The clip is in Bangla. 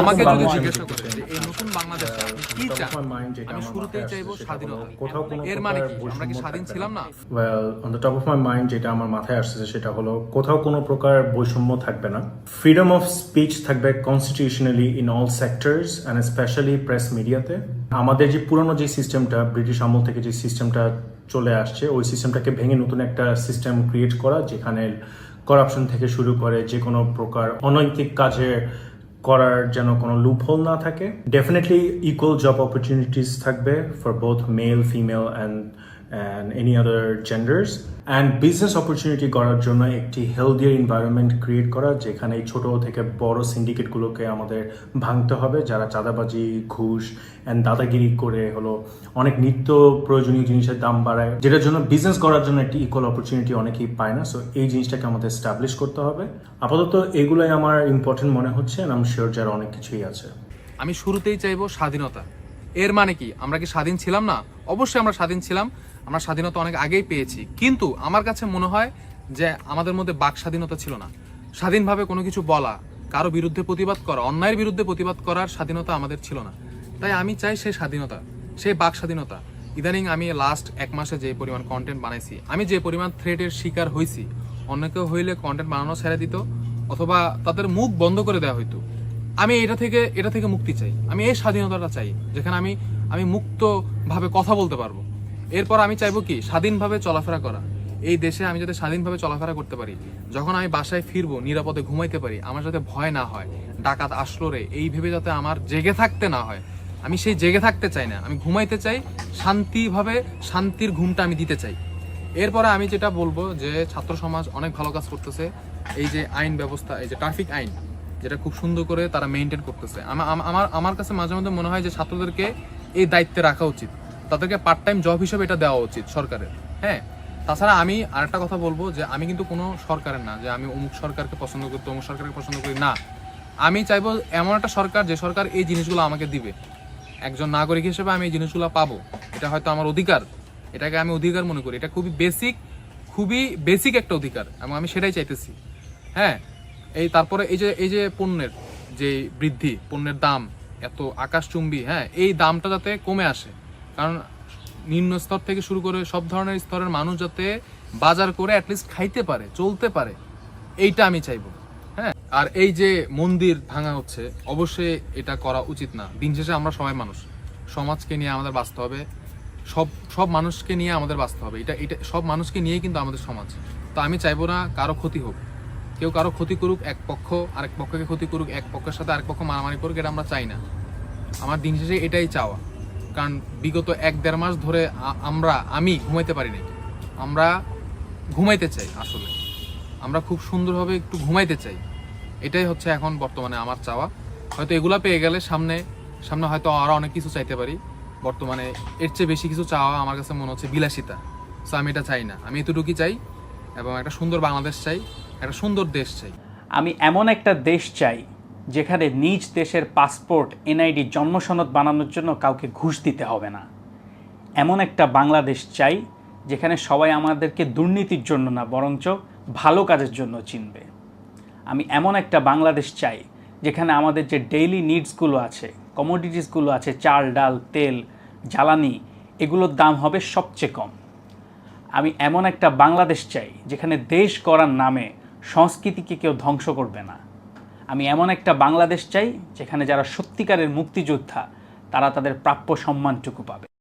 আমাকে যদি জিজ্ঞাসা যে এই নতুন আপনি কি চান? আমি শুরুতেই চাইব স্বাধীনতা। এর মানে কি? আমরা কি স্বাধীন ছিলাম না? Well on the top of my mind যেটা আমার মাথায় আসছে সেটা হলো কোথাও কোনো প্রকার বৈষম্য থাকবে না। ফ্রিডম অফ স্পিচ থাকবে constitutionally in all sectors and specially press মিডিয়াতে আমাদের যে পুরনো যে সিস্টেমটা ব্রিটিশ আমল থেকে যে সিস্টেমটা চলে আসছে ওই সিস্টেমটাকে ভেঙে নতুন একটা সিস্টেম ক্রিয়েট করা যেখানে করাপশন থেকে শুরু করে যে কোনো প্রকার অনৈতিক কাজে করার যেন কোনো লুপহোল না থাকে। ডেফিনেটলি ইকুয়াল জব অপরচুনিটিস থাকবে for both male female and and any other genders and business opportunity করার জন্য একটি হেলদিয়ার এনভায়রনমেন্ট ক্রিয়েট করা, যেখানে ছোট থেকে বড় সিন্ডিকেটগুলোকে আমাদের ভাঙতে হবে, যারা চাঁদাবাজি, ঘুষ অ্যান্ড দাদাগিরি করে হলো অনেক নিত্য প্রয়োজনীয় জিনিসের দাম বাড়ায়, যেটার জন্য বিজনেস করার জন্য একটি ইকুয়াল অপরচুনিটি অনেকেই পায় না। সো এই জিনিসটাকে আমাদের স্টাবলিশ করতে হবে। আপাতত এগুলোই আমার ইম্পর্টেন্ট মনে হচ্ছে আমি শিওর যার অনেক কিছুই আছে। আমি শুরুতেই চাইব স্বাধীনতা। এর মানে কি? আমরা কি স্বাধীন ছিলাম না? অবশ্যই আমরা স্বাধীন ছিলাম। আমরা স্বাধীনতা অনেক আগেই পেয়েছি। কিন্তু আমার কাছে মনে হয় যে আমাদের মধ্যে বাক স্বাধীনতা ছিল না। স্বাধীনভাবে কোনো কিছু বলা, কারও বিরুদ্ধে প্রতিবাদ করা, অন্যায়ের বিরুদ্ধে প্রতিবাদ করার স্বাধীনতা আমাদের ছিল না। তাই আমি চাই সেই স্বাধীনতা, সেই বাক স্বাধীনতা। ইদানিং আমি লাস্ট এক মাসে যে পরিমাণ কন্টেন্ট বানাইছি, আমি যে পরিমাণ থ্রেটের শিকার হয়েছি অন্য কেউ হইলে কন্টেন্ট বানানো ছেড়ে দিত, অথবা তাদের মুখ বন্ধ করে দেওয়া হইতো। আমি এটা থেকে এটা থেকে মুক্তি চাই। আমি এই স্বাধীনতাটা চাই, যেখানে আমি আমি মুক্তভাবে কথা বলতে পারব। এরপর আমি চাইব কি, স্বাধীনভাবে চলাফেরা করা। এই দেশে আমি যাতে স্বাধীনভাবে চলাফেরা করতে পারি, যখন আমি বাসায় ফিরবো, নিরাপদে ঘুমাইতে পারি, আমার যাতে ভয় না হয়, ডাকাত আসলো রে, এই ভেবে যাতে আমার জেগে থাকতে না হয়। আমি সেই জেগে থাকতে চাই না, আমি ঘুমাইতে চাই, শান্তিভাবে শান্তির ঘুমটা আমি দিতে চাই। এরপরে আমি যেটা বলব যে, ছাত্র সমাজ অনেক ভালো কাজ করতেছে, এই যে আইন ব্যবস্থা, এই যে ট্রাফিক আইন, যেটা খুব সুন্দর করে তারা মেনটেন করতেছে। আমা- আমা- আমার আমার কাছে মাঝে মধ্যে মনে হয় যে ছাত্রদেরকে এই দায়িত্বে রাখা উচিত। তাদেরকে পার্ট টাইম জব হিসেবে এটা দেওয়া উচিত সরকারের। হ্যাঁ তাছাড়া আমি আরেকটা কথা বলব যে আমি কিন্তু কোনো সরকারের না, যে আমি অমুক সরকারকে পছন্দ করি অমুক সরকারকে পছন্দ করি, না। আমি চাইব এমন একটা সরকার যে সরকার এই জিনিসগুলো আমাকে দিবে। একজন নাগরিক হিসেবে আমি এই জিনিসগুলো পাবো। এটা হয়তো আমার অধিকার। এটাকে আমি অধিকার মনে করি। এটা খুবই বেসিক খুবই বেসিক একটা অধিকার, এবং আমি সেটাই চাইতেছি। হ্যাঁ এই তারপরে এই যে এই যে পণ্যের যে বৃদ্ধি, পণ্যের দাম, এত আকাশচুম্বী হ্যাঁ এই দামটা যাতে কমে আসে। কারণ নিম্ন স্তর থেকে শুরু করে সব ধরনের স্তরের মানুষ যাতে বাজার করে অ্যাটলিস্ট খাইতে পারে, চলতে পারে, এইটা আমি চাইব। হ্যাঁ? আর এই যে মন্দির ভাঙা হচ্ছে, অবশ্যই এটা করা উচিত না। দিন শেষে আমরা সবাই মানুষ। সমাজকে নিয়ে আমাদের বাঁচতে হবে। সব সব মানুষকে নিয়ে আমাদের বাঁচতে হবে। এটা এটা, সব মানুষকে নিয়েই কিন্তু আমাদের সমাজ। তো আমি চাইব না কারও ক্ষতি হোক। কেউ কারও ক্ষতি করুক, এক পক্ষ, আরেক পক্ষকে ক্ষতি করুক, এক পক্ষের সাথে আরেক পক্ষ মারামারি করুক, এটা আমরা চাই না। আমার দিন শেষে এটাই চাওয়া। কারণ বিগত এক দেড় মাস ধরে আমরা, আমি ঘুমাইতে পারি নাই। আমরা ঘুমাইতে চাই আসলে। আমরা খুব সুন্দরভাবে একটু ঘুমাইতে চাই। এটাই হচ্ছে এখন বর্তমানে আমার চাওয়া। হয়তো এগুলা পেয়ে গেলে সামনে সামনে হয়তো আরও অনেক কিছু চাইতে পারি। বর্তমানে এর চেয়ে বেশি কিছু চাওয়া আমার কাছে মনে হচ্ছে বিলাসিতা। সো আমি এটা চাই না। আমি এতটুকুই চাই এবং একটা সুন্দর বাংলাদেশ চাই, একটা সুন্দর দেশ চাই। আমি এমন একটা দেশ চাই যেখানে নিজ দেশের পাসপোর্ট, এনআইডি, জন্মসনদ বানানোর জন্য কাউকে ঘুষ দিতে হবে না। এমন একটা বাংলাদেশ চাই, যেখানে সবাই আমাদেরকে দুর্নীতির জন্য না, বরঞ্চ ভালো কাজের জন্য চিনবে। আমি এমন একটা বাংলাদেশ চাই, যেখানে আমাদের যে ডেইলি নিডসগুলো আছে কমোডিটিসগুলো আছে, চাল, ডাল, তেল, জ্বালানি, এগুলোর দাম হবে সবচেয়ে কম। আমি এমন একটা বাংলাদেশ চাই, যেখানে দেশ করার নামে সংস্কৃতিকে কেউ ধ্বংস করবে না। আমি এমন একটা বাংলাদেশ চাই যেখানে যারা সত্যিকারের মুক্তিযোদ্ধা তারা তাদের প্রাপ্য সম্মানটুকু পাবে।